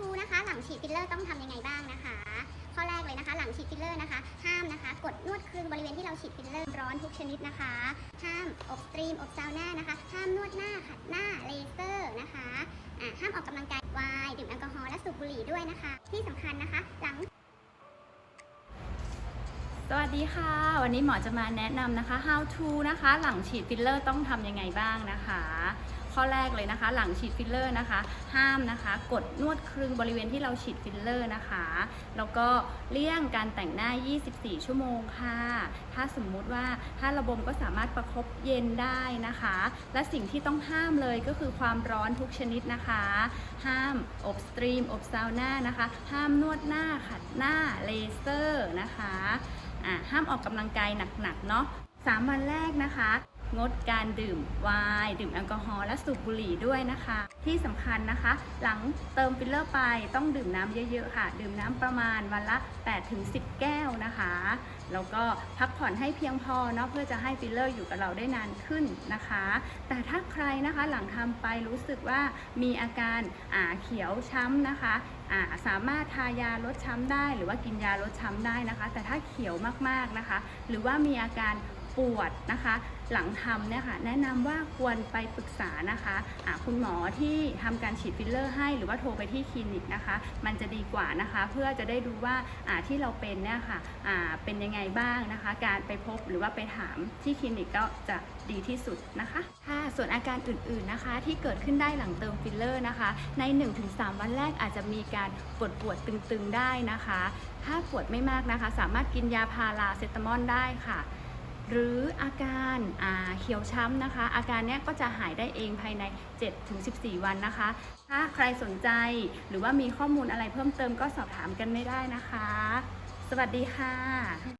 to นะคะ หลังฉีดฟิลเลอร์ต้องทำยังไงบ้างนะคะ ข้อแรกเลยนะคะ หลังฉีดฟิลเลอร์นะคะ ห้ามนะคะ กดนวดคลึงบริเวณที่เราฉีดฟิลเลอร์ร้อนทุกชนิดนะคะ ห้ามอบสตรีมอบซาวน่านะคะ ห้ามนวดหน้าขัดหน้าเลเซอร์นะคะอ่าห้ามออกกำลังกายวายดื่มแอลกอฮอล์และสูบบุหรี่ด้วยนะคะ ที่สำคัญนะคะ หลังสวัสดีค่ะ วันนี้หมอจะมาแนะนำนะคะ how to นะคะ หลังฉีดฟิลเลอร์ต้องทำยังไงบ้างนะคะ ข้อแรกเลยนะคะ หลังฉีดฟิลเลอร์นะคะ ห้ามนะคะ กดนวดคลึงบริเวณที่เราฉีดฟิลเลอร์นะคะ แล้วก็เลี่ยงการแต่งหน้า 24 ชั่วโมงค่ะ ถ้าสมมุติว่าถ้าระบมก็สามารถประคบเย็นได้นะคะ และสิ่งที่ต้องห้ามเลยก็คือความร้อนทุกชนิดนะคะ ห้ามอบสตรีม อบซาวน่านะคะ ห้ามนวดหน้าขัดหน้าเลเซอร์นะคะห้ามออกกำลังกายหนักๆเนาะสามวันแรกนะคะ งดการดื่มไวน์ดื่มแอลกอฮอล์และสูบบุหรี่ด้วยนะคะ ที่สำคัญนะคะ หลังเติมฟิลเลอร์ไปต้องดื่มน้ำเยอะๆค่ะ ดื่มน้ำประมาณวันละ 8-10 แก้วนะคะ แล้วก็พักผ่อนให้เพียงพอเนาะเพื่อจะให้ฟิลเลอร์อยู่กับเราได้นานขึ้นนะคะ แต่ถ้าใครนะคะหลังทำไปรู้สึกว่ามีอาการอ่าเขียวช้ำนะคะอ่าสามารถทายาลดช้ำได้ หรือว่ากินยาลดช้ำได้นะคะ แต่ถ้าเขียวมากๆนะคะ หรือว่ามีอาการ ปวดนะคะ หลังทำเนี่ยค่ะแนะนำว่าควรไปปรึกษานะคะะคุณหมอที่ทำการฉีดฟิลเลอร์ให้หรือว่าโทรไปที่คลินิกนะคะ มันจะดีกว่านะคะ เพื่อจะได้ดูว่าที่เราเป็นเนี่ยค่ะเป็นยังไงบ้างนะคะ การไปพบหรือว่าไปถามที่คลินิกก็จะดีที่สุดนะคะค่ะส่วนอาการอื่นๆนะคะ ที่เกิดขึ้นได้หลังเติมฟิลเลอร์นะคะ ใน 1-3 วันแรกอาจจะมีการปวดปวดตึงๆได้นะคะ ถ้าปวดไม่มากนะคะ สามารถกินยาพาราเซตามอลได้ค่ะ หรืออาการาเขียวช้ำนะคะ อาการเนี้ยก็จะหายได้เองภายใน 7-14 วันนะคะ ถ้าใครสนใจหรือว่ามีข้อมูลอะไรเพิ่มเติมก็สอบถามกันไม่ได้นะคะ สวัสดีค่ะ